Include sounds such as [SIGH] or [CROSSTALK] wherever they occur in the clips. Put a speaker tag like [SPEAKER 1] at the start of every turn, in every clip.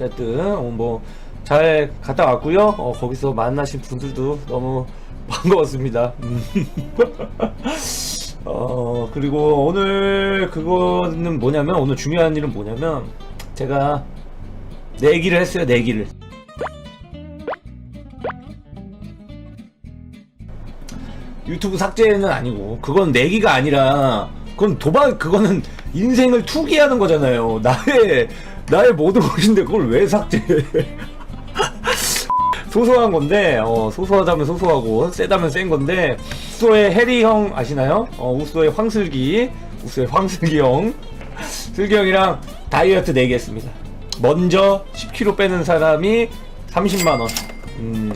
[SPEAKER 1] 어쨌든 어, 뭐잘 갔다 왔고요. 어, 거기서 만나신 분들도 너무 [LAUGHS] 반가웠습니다. 음. [LAUGHS] 어 그리고 오늘 그거는 뭐냐면 오늘 중요한 일은 뭐냐면 제가 내기를 했어요. 내기를. 유튜브 삭제는 아니고 그건 내기가 아니라 그건 도박 그거는 인생을 투기하는 거잖아요. 나의 나의 모든 것인데 그걸 왜 삭제해? [LAUGHS] 소소한 건데 어, 소소하다면 소소하고 세다면 센 건데 우소의 해리 형 아시나요? 어, 우소의 황슬기 우소의 황슬기 형 슬기 형이랑 다이어트 내기 했습니다. 먼저 10kg 빼는 사람이 30만 원. 음,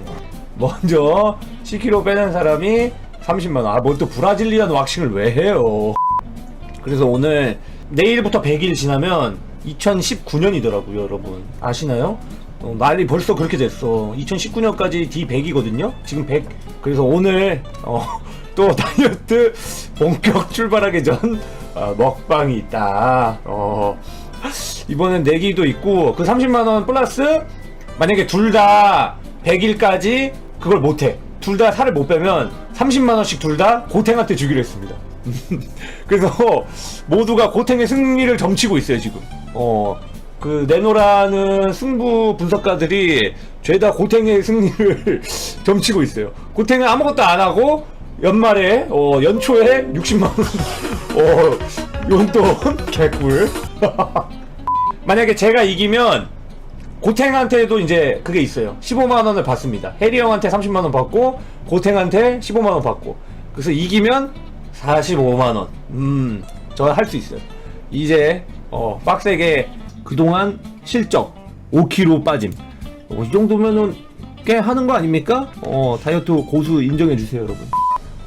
[SPEAKER 1] 먼저 10kg 빼는 사람이 30만 원. 아, 뭐또 브라질리안 왁싱을 왜 해요? 그래서 오늘 내일부터 100일 지나면 2019년이더라고요, 여러분. 아시나요? 어, 말이 벌써 그렇게 됐어. 2019년까지 D100이거든요. 지금 100. 그래서 오늘 어, [LAUGHS] 또 다이어트 본격 출발하기 전 어, 먹방이 있다. 어, 이번엔 내기도 있고 그 30만 원 플러스 만약에 둘 다 100일까지 그걸 못해. 둘 다 살을 못 빼면 30만 원씩 둘 다 고탱한테 주기로 했습니다. [LAUGHS] 그래서 모두가 고탱의 승리를 점치고 있어요 지금. 어. 그 내노라는 승부 분석가들이 죄다 고탱의 승리를 [LAUGHS] 점치고 있어요. 고탱은 아무것도 안 하고 연말에 어, 연초에 60만 원 [LAUGHS] 어, 용돈 개꿀. [LAUGHS] 만약에 제가 이기면 고탱한테도 이제 그게 있어요. 15만 원을 받습니다. 해리 형한테 30만 원 받고 고탱한테 15만 원 받고. 그래서 이기면 45만 원. 음, 저 할 수 있어요. 이제 어, 빡세게 그동안 실적 5kg 빠짐. 어, 이 정도면은 꽤 하는 거 아닙니까? 어, 다이어트 고수 인정해 주세요, 여러분.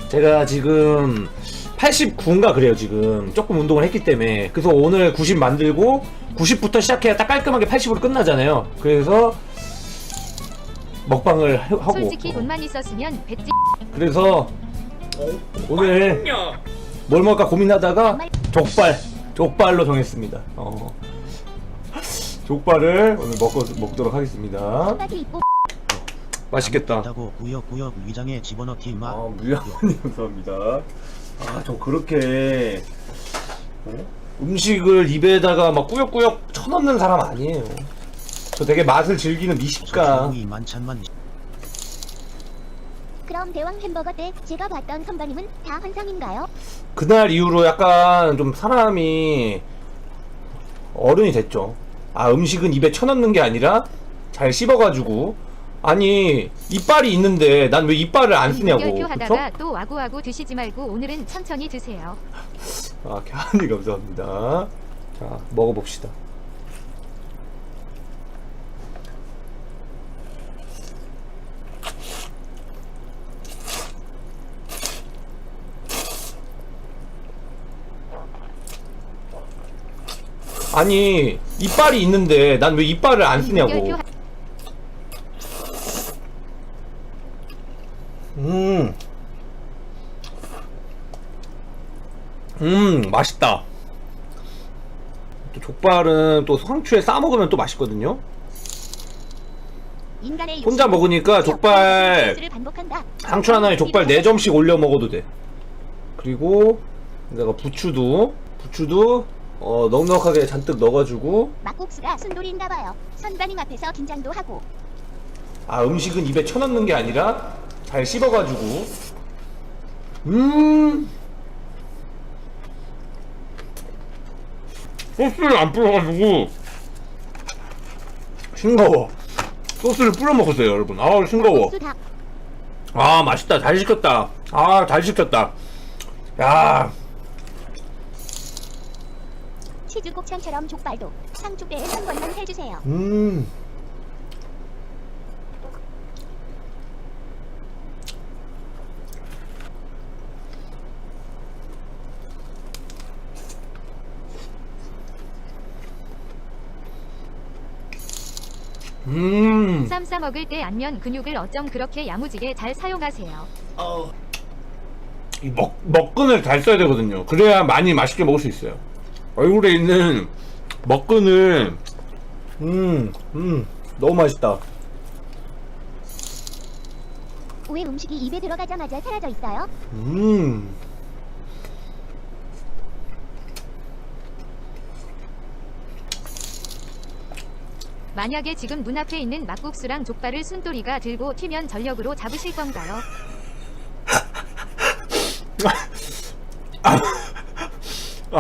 [SPEAKER 1] 제가 지금 89인가 그래요, 지금. 조금 운동을 했기 때문에. 그래서 오늘 90 만들고 90부터 시작해야 딱 깔끔하게 80으로 끝나잖아요. 그래서 먹방을 하- 하고
[SPEAKER 2] 솔직히
[SPEAKER 1] 어,
[SPEAKER 2] 돈만 있었으면 배지
[SPEAKER 1] 그래서 오늘 뭘 먹을까 고민하다가 족발 족발로 정했습니다. 어. 족발을 오늘 먹고 먹도록 하겠습니다. 맛있겠다.
[SPEAKER 3] 다고 구역구역 위장에 집어넣기 마.
[SPEAKER 1] 아 무양님 감사합니다. 아저 그렇게 어? 음식을 입에다가 막 꾸역꾸역 쳐넣는 사람 아니에요. 저 되게 맛을 즐기는 미식가.
[SPEAKER 3] 소고기 만찬만
[SPEAKER 4] 그럼 대왕 햄버거 때 제가 봤던 선배님은 다 환상인가요?
[SPEAKER 1] 그날 이후로 약간 좀 사람이 어른이 됐죠. 아, 음식은 입에 쳐넣는 게 아니라 잘 씹어가지고. 아니, 이빨이 있는데 난 왜 이빨을 안 쓰냐고. 그쵸?
[SPEAKER 2] 결표하다가 또 와구와구 드시지 말고 오늘은 천천히 드세요.
[SPEAKER 1] 아, [LAUGHS] 캬니 감사합니다. 자, 먹어봅시다. 아니, 이빨이 있는데 난 왜 이빨을 안 쓰냐고. 음. 음, 맛있다. 또 족발은 또 상추에 싸 먹으면 또 맛있거든요. 혼자 먹으니까 족발. 상추 하나에 족발 4점씩 올려 먹어도 돼. 그리고 내가 부추도 부추도 어, 넉넉하게 잔뜩 넣어가지고.
[SPEAKER 4] 막국수가 순돌인가 봐요. 선배님 앞에서 긴장도 하고.
[SPEAKER 1] 아 음식은 입에 쳐넣는 게 아니라 잘 씹어가지고. 음. 소스를 안 뿌려가지고. 싱거워. 소스를 뿌려 먹었어요 여러분. 아 싱거워.
[SPEAKER 4] 막국수
[SPEAKER 1] 아 맛있다. 잘 시켰다. 아 잘 시켰다. 야
[SPEAKER 4] 치즈 곱창처럼 족발도 상추배에 한 번만 해주세요.
[SPEAKER 1] 음. 음.
[SPEAKER 2] 쌈싸 먹을 때 안면 근육을 어쩜 그렇게 야무지게 잘 사용하세요.
[SPEAKER 1] 이 먹, 먹근을 잘 써야 되거든요. 그래야 많이 맛있게 먹을 수 있어요. 얼굴에 있는 먹근을 음, 음, 너무 맛있다.
[SPEAKER 4] 왜 음식이 입에 들어가자마자 사라져 있어요?
[SPEAKER 1] 음.
[SPEAKER 2] 만약에 지금 눈앞에 있는 막국수랑 족발을 순돌이가 들고 튀면 전력으로 잡으실 건가요?
[SPEAKER 1] 아, [LAUGHS]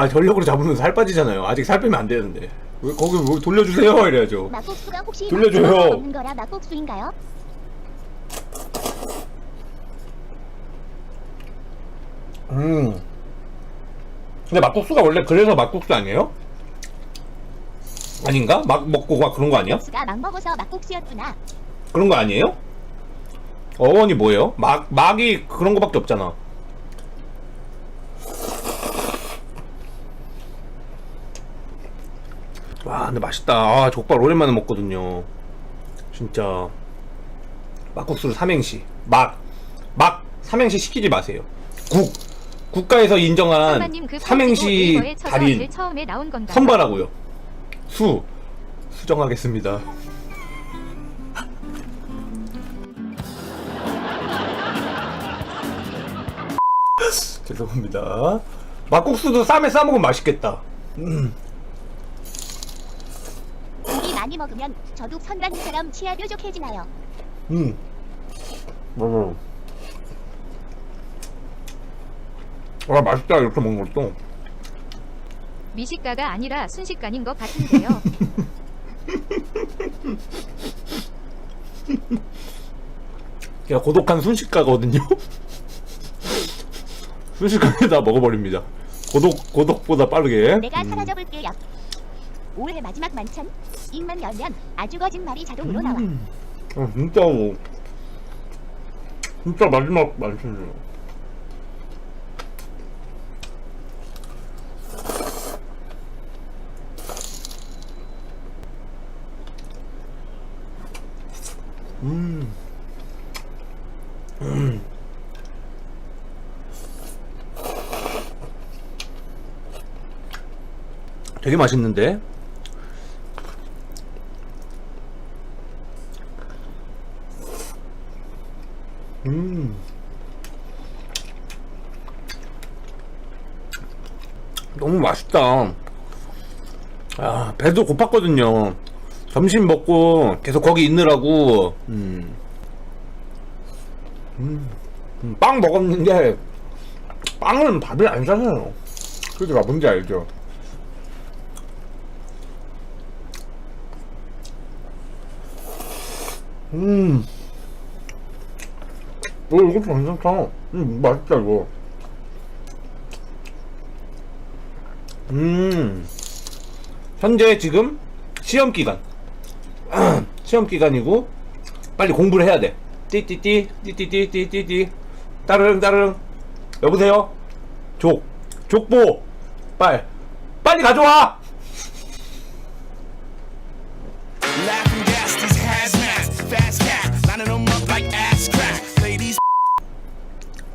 [SPEAKER 1] 전력으로 잡으면 살 빠지잖아요. 아직 살 빼면 안 되는데. 왜 거기 뭐 돌려주세요 이래야죠.
[SPEAKER 4] 막국수가 혹시
[SPEAKER 1] 돌려줘요.
[SPEAKER 4] 막국수가 없는 거라 막국수인가요?
[SPEAKER 1] 음. 근데 막국수가 원래 그래서 막국수 아니에요? 아닌가? 막 먹고 막 그런 거 아니야?
[SPEAKER 4] 국수가 막 먹어서 막국수였구나.
[SPEAKER 1] 그런 거 아니에요? 어원이 뭐예요? 막 막이 그런 거밖에 없잖아. 와, 근데 맛있다. 아, 족발 오랜만에 먹거든요. 진짜. 막국수를 삼행시. 막. 막 삼행시 시키지 마세요. 국. 국가에서 인정한
[SPEAKER 2] 그
[SPEAKER 1] 삼행시 달인? 선발하고요. 수. 수정하겠습니다. [LAUGHS] 죄송합니다. 막국수도 쌈에 싸먹으면 맛있겠다.
[SPEAKER 4] 고기 많이 먹으면 저도 선반처럼 치아 뾰족해지나요?
[SPEAKER 1] 음. 맞아. 와 맛있다 이렇게 먹는 것도.
[SPEAKER 2] 미식가가 아니라 순식간인 것 같은데요. [LAUGHS]
[SPEAKER 1] 그냥 고독한 순식가거든요. [LAUGHS] 순식간에 다 먹어버립니다. 고독 고독보다 빠르게.
[SPEAKER 4] 내가
[SPEAKER 1] 음.
[SPEAKER 4] 사라져볼게요. 올해 마지막 만찬 입만 열면 아주 거짓말이 자동으로 나와.
[SPEAKER 1] 음. 아, 진짜 뭐 진짜 마지막 맛이네요. 음. 음. [CLEARS THROAT] 되게 맛있는데? 음. 너무 맛있다. 아, 배도 고팠거든요. 점심 먹고 계속 거기 있느라고, 음. 음. 음, 빵 먹었는데, 빵은 밥이 안 사요. 그죠? 뭔지 알죠? 음. 어, 이것도 괜찮다. 음, 맛있다, 이거. 음. 현재 지금 시험 기간. [CLEARS THROAT] 시험 기간이고, 빨리 공부를 해야 돼. 띠띠띠, 띠띠띠, 띠띠띠. 따르릉, 따르릉. 여보세요? 족. 족보. 빨리. 빨리 가져와!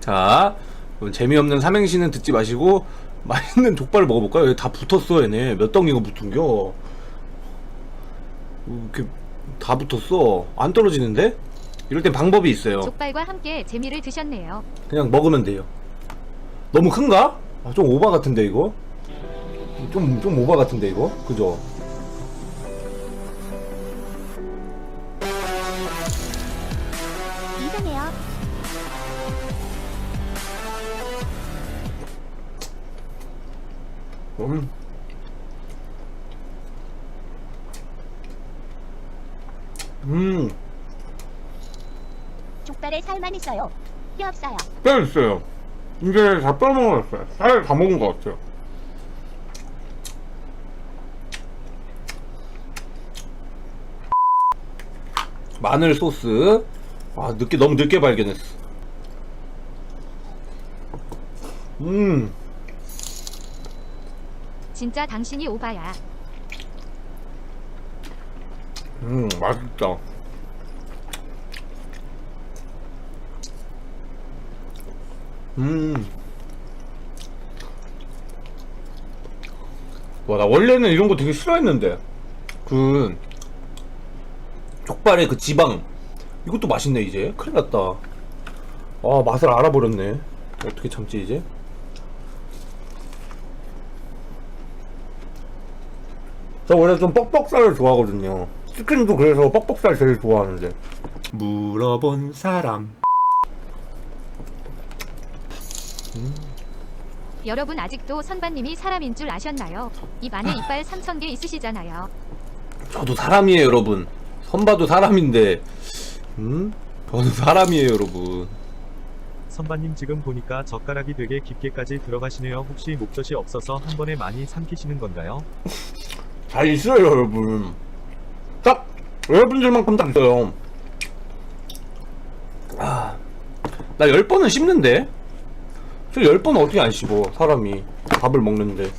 [SPEAKER 1] 자, 재미없는 삼행시는 듣지 마시고 맛있는 족발을 먹어볼까요? 여기 다 붙었어 얘네 몇 덩이가 붙은겨 이렇게 다 붙었어 안 떨어지는데? 이럴 땐 방법이 있어요
[SPEAKER 2] 족발과 함께 재미를 드셨네요.
[SPEAKER 1] 그냥 먹으면 돼요 너무 큰가? 아, 좀 오바 같은데 이거? 좀, 좀 오바 같은데 이거? 그죠? 음. 음,
[SPEAKER 4] 족발에 살만 있어요. 뼈 없어요.
[SPEAKER 1] 뼈 있어요. 이제 다 뼈먹었어요. 살다 먹은 것 같아요. 마늘 소스. 아, 늦게, 너무 늦게 발견했어. 음,
[SPEAKER 2] 진짜 당신이 오바야.
[SPEAKER 1] 음, 맛있다. 음. 와, 나 원래는 이런 거 되게 싫어했는데. 그, 족발의 그 지방 이것도 맛있네 이제 큰일 났다 아 맛을 알아버렸네 어떻게 참지 이제 저 원래 좀 뻑뻑살을 좋아하거든요 치킨도 그래서 뻑뻑살 제일 좋아하는데 물어본 사람
[SPEAKER 2] 여러분 아직도 선반님이 사람인 줄 아셨나요? 입 안에 이빨 3,000개 있으시잖아요.
[SPEAKER 1] 저도 사람이에요 여러분 선봐도 사람인데 음? 저도 사람이에요 여러분
[SPEAKER 5] 선반님 지금 보니까 젓가락이 되게 깊게까지 들어가시네요. 혹시 목젖이 없어서 한 번에 많이 삼키시는 건가요? [LAUGHS]
[SPEAKER 1] 잘 있어요 여러분. 딱 여러분들만큼 딱 있어요. 아, 나 10번은 씹는데? 저 10번은 어떻게 안 씹어 사람이? 밥을 먹는데.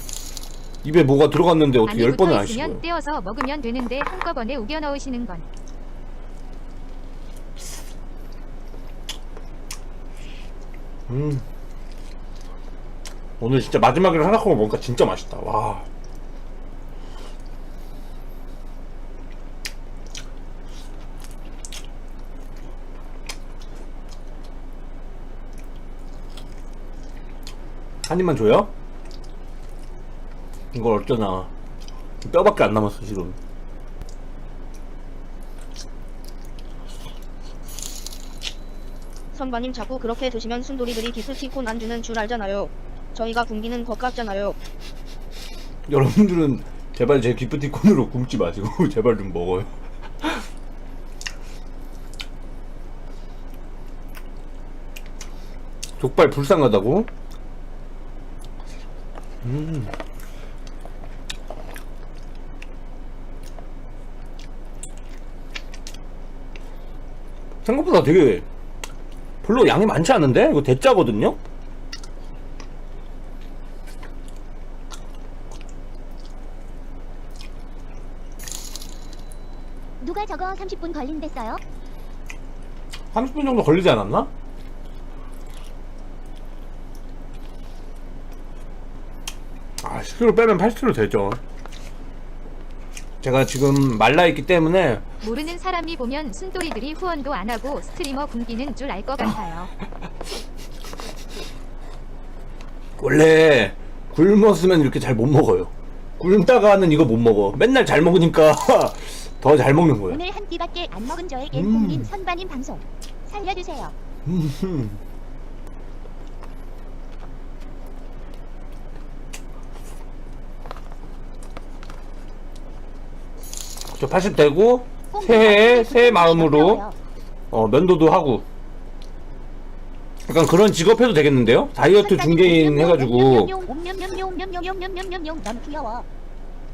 [SPEAKER 1] 입에 뭐가 들어갔는데 어떻게
[SPEAKER 2] 안에
[SPEAKER 1] 10번을
[SPEAKER 2] 붙어
[SPEAKER 1] 안 씹어요?
[SPEAKER 2] 떼어서 먹으면 되는데 한꺼번에 우겨 넣으시는 건.
[SPEAKER 1] 음. 오늘 진짜 마지막으로 하나 하고 먹으니까 진짜 맛있다. 와 한 입만 줘요? 이걸 어쩌나 뼈밖에 안 남았어 지금
[SPEAKER 6] 선반님 자꾸 그렇게 드시면 순돌이들이 기프티콘 안 주는 줄 알잖아요. 저희가 굶기는 것 같잖아요.
[SPEAKER 1] 여러분들은 제발 제 기프티콘으로 굶지 마시고 [LAUGHS] 제발 좀 먹어요. 족발 불쌍하다고? 음. 생각보다 되게 별로 양이 많지 않은데? 이거 대짜거든요?
[SPEAKER 4] 누가 저거 30분 걸린댔어요?
[SPEAKER 1] 30분 정도 걸리지 않았나? 아, 10kg 빼면 80kg 되죠. 제가 지금 말라있기 때문에
[SPEAKER 2] 모르는 사람이 보면 순돌이들이 후원도 안 하고 스트리머 굶기는 줄 알 것 같아요.
[SPEAKER 1] 원래 굶었으면 이렇게 잘 못 먹어요. 굶다가는 이거 못 먹어. 맨날 잘 먹으니까 [LAUGHS] 더 잘 먹는 거야.
[SPEAKER 4] 오늘 한 끼밖에 안 먹은 저에게
[SPEAKER 1] 음.
[SPEAKER 4] 공인 선반님 방송 살려주세요.
[SPEAKER 1] 음. 저 80대고
[SPEAKER 4] 꼭
[SPEAKER 1] 새해 새 마음으로
[SPEAKER 4] 어,
[SPEAKER 1] 면도도 하고 약간 그런 직업 해도 되겠는데요? 다이어트 중개인 해가지고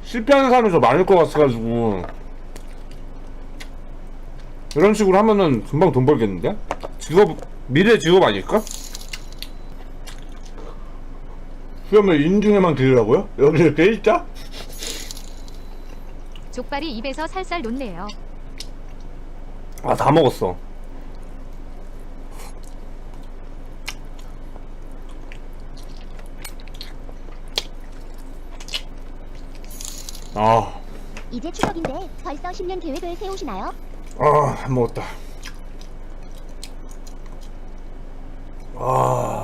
[SPEAKER 1] 실패하는 사람이 더 많을 것 같아가지고 이런 식으로 하면은 금방 돈 벌겠는데? 직업 미래 직업 아닐까? 수염을 인중에만 들으라고요? 여기 이렇게 있자?
[SPEAKER 2] 족발이 입에서 살살 녹네요.
[SPEAKER 1] 아, 다 먹었어. 아,
[SPEAKER 4] 이제 추석인데 벌써 10년 계획을 세우시나요?
[SPEAKER 1] 아, 안 먹었다. 아.